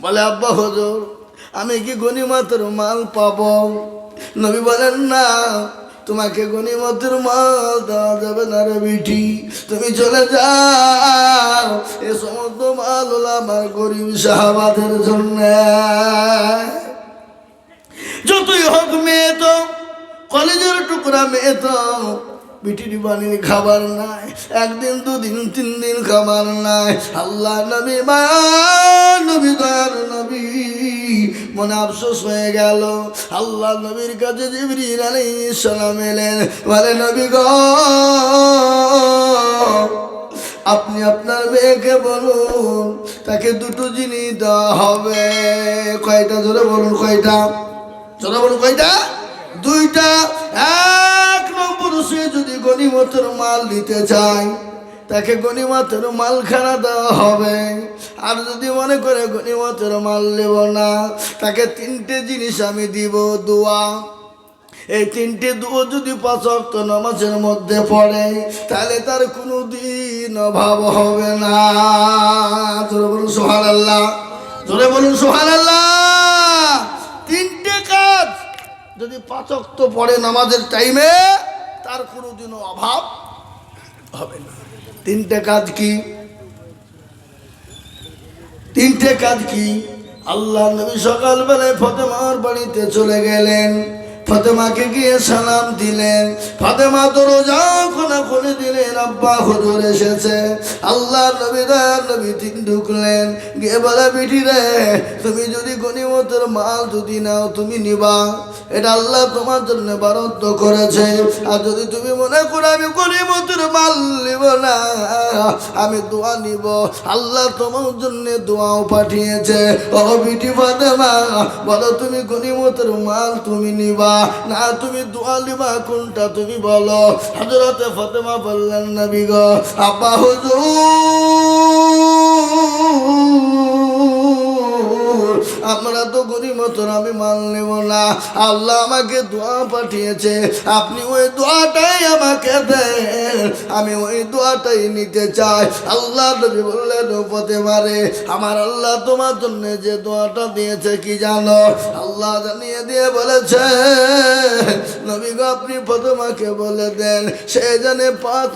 বলে, আব্বা হজুর, আমি কি গনিমতের মাল পাব? নবী বলেন, না, তোমাকে গনিমতের মাল দেওয়া যাবে না রে বিটি। তুমি চলে যাও এ সমস্ত মাল হলো আমার গরিব সাহাবাদের জন্য। যতই হোক মেয়ে তো, কলেজের টুকরা মেয়ে তো বিটির বানির খাবার নাই, একদিন, দুদিন তিন দিন খাবার নাই। আল্লাহ নবী মা, নবী দয়ার নবী, মনে আফসোস হয়ে গেল। আল্লাহ নবীর কাছে জিবরিল আলাইহিস সালাম এলেন, বলে, নবী গো, আপনি আপনার মেয়েকে বলুন, তাকে দুটো জিনিস দেওয়া হবে। কয়টা? ধরে বলুন কয়টা? চলো বলুন কয়টা? দুইটা, এক নম্বর গণিমতের মাল নিতে চায় তাকে গণিমতের মালখানা দেওয়া হবে। আর যদি মনে করে গণিমতের মাল নেব না, তাকে তিনটে জিনিস আমি দিব, দোয়া। এই তিনটে দুয়ো যদি পাঁচ অক্ত নামাজের মধ্যে পড়ে, তাহলে তার কোনো দিন অভাব হবে না। জোরে বলুন সোহান আল্লাহ জোরে বলুন সোহান আল্লাহ তিনটে কাজ যদি পাঁচ অক্ত পড়ে নামাজের টাইমে তার কোনো দিনও অভাব হবে না। তিনটে কাজ কি? তিনটে কাজ কি? আল্লাহ নবী সকালবেলায় ফতেমার বাড়িতে চলে গেলেন। ফতেমাকে গিয়ে সালাম দিলেন। ফাতেমা তো রোজা খোলা খুলে দিলেন আব্বা হুজুর এসেছে। আল্লাহ নবী দয়ার নবী তিন ঢুকলেন। গিয়ে বলে, বিটি রে, তুমি যদি গণিমতের মাল যদি নাও, তুমি নিবা। এটা আল্লাহ তোমার জন্য বারত্ব করেছে। আর যদি তুমি মনে করো আমি গণিমতের মাল নিব না, আমি দোয়া নিব। আল্লাহ তোমার জন্য দোয়াও পাঠিয়েছে। ও বিটি ফাতেমা, বলো তুমি গনিমতের মাল তুমি নিবা। না তুমি দোয়া নিবা কোনটা তুমি বলো? হজরতে ফতেমা বললেন নবী গো আপা হুজুর! তো গরিমতর আমি মাল নেব না। আল্লাহ আমাকে দোয়া পাঠিয়েছে। আপনি ওই দোয়াটাই আমাকে দেন। আমি ওই দোয়াটাই নিতে চাই। আল্লাহ নবী বললেন পথে মারে আমার আল্লাহ তোমার জন্য যে দোয়াটা দিয়েছে, কি জানো? আল্লাহ জানিয়ে দিয়ে বলেছে, নবী গো, আপনি প্রথমাকে বলে দেন, সে জানে পাঁচ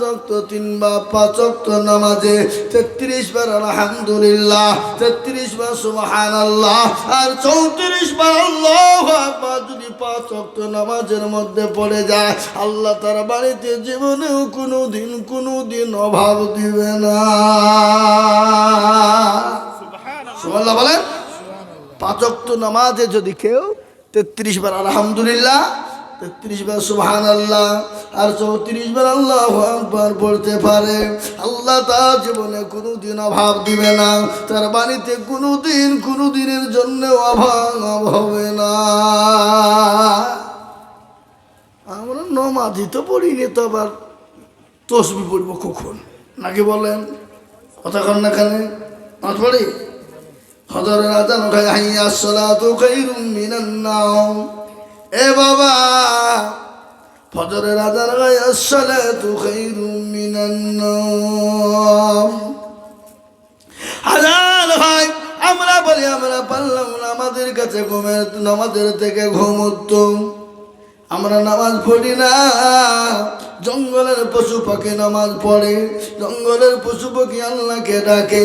তিন বা পাঁচ অক্ত নামাজে তেত্রিশ বার আলহামদুলিল্লাহ, তেত্রিশ বার আল্লাহ আর চৌত্রিশ বার আল্লাহ আকবার যদি পাঁচ অক্ত নামাজের মধ্যে পড়ে যায় আল্লাহ তার বাড়িতে জীবনেও কোনো দিন কোনো দিন অভাব দিবে না। সুবহানাল্লাহ। বলেন পাঁচ অক্ত নামাজে যদি কেউ তেত্রিশ বার আলহামদুলিল্লাহ তেত্রিশ বার সুবহান আল্লাহ আর চৌত্রিশ বার আল্লাহ আকবার পড়তে পারে। আল্লাহ তার জীবনে কোনো দিন অভাব দিবে না। তার বাড়িতে কোনো দিন কোনো দিনের জন্য অভাব হবে না। আমরা নমাজি তো পড়িনি তো আবার তসবি পড়ব কখন? নাকি বলেন? কথা কন না কানে? নাচ পড়ি? হজরের আজান উঠায় হাইয়া সলাতু খাইরুম মিনান নাওম। এ বাবা ফজরের আজান গায়ে সলাতু খাইরুম মিনান নাওম হাজার ভাই, আমরা বলি, আমরা পারলাম না, আমাদের কাছে ঘুমের আমাদের থেকে ঘুম উত্তম। আমরা নামাজ পড়ি না। জঙ্গলের পশু পাখি নামাজ পড়ে। জঙ্গলের পশু পাখি আল্লাহকে ডাকে,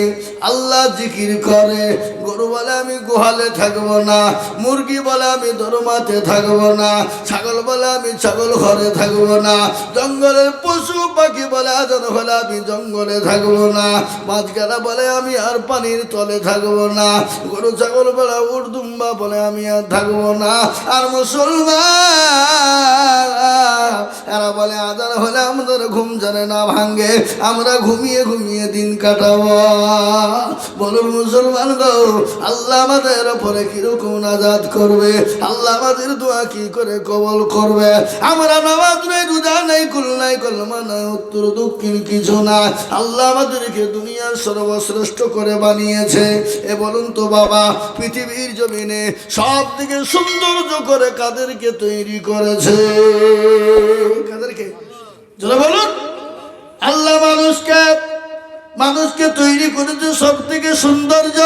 আল্লাহ জিকির করে। গরু বলে আমি গোহালে থাকব না, মুরগি বলে আমি দরমাতে থাকব না, ছাগল বলে আমি ছাগল ঘরে থাকব না, জঙ্গলের পশু পাখি বলে আজন হলে আমি জঙ্গলে থাকব না, মাঝখানা বলে আমি আর পানির তলে থাকব না, গরু ছাগল বলে উর্দুম্বা বলে আমি আর থাকব না, আর মুসলমান এরা বলে, আজান হলে আমাদের ঘুম জানে না, ভাঙ্গে। আমরা ঘুমিয়ে ঘুমিয়ে দিন বলুন মুসলমান গো, আল্লাহ আমাদের কীরকম নাজাদ করবে? আল্লাহ আমাদের দোয়া কি করে কবল করবে? আমরা নামাজ নেই, রোজা নেই, কুল নাই, কলমা নাই, উত্তর, দক্ষিণ কিছু না আল্লাহ আমাদেরকে দুনিয়ার সর্বশ্রেষ্ঠ করে বানিয়েছে। এ বলুন তো বাবা, পৃথিবীর জমিনে সব দিকে সৌন্দর্য করে কাদেরকে তৈরি করেছে। আল্লাহ মানুষকে মানুষকে তৈরি করেছে সব থেকে সৌন্দর্য।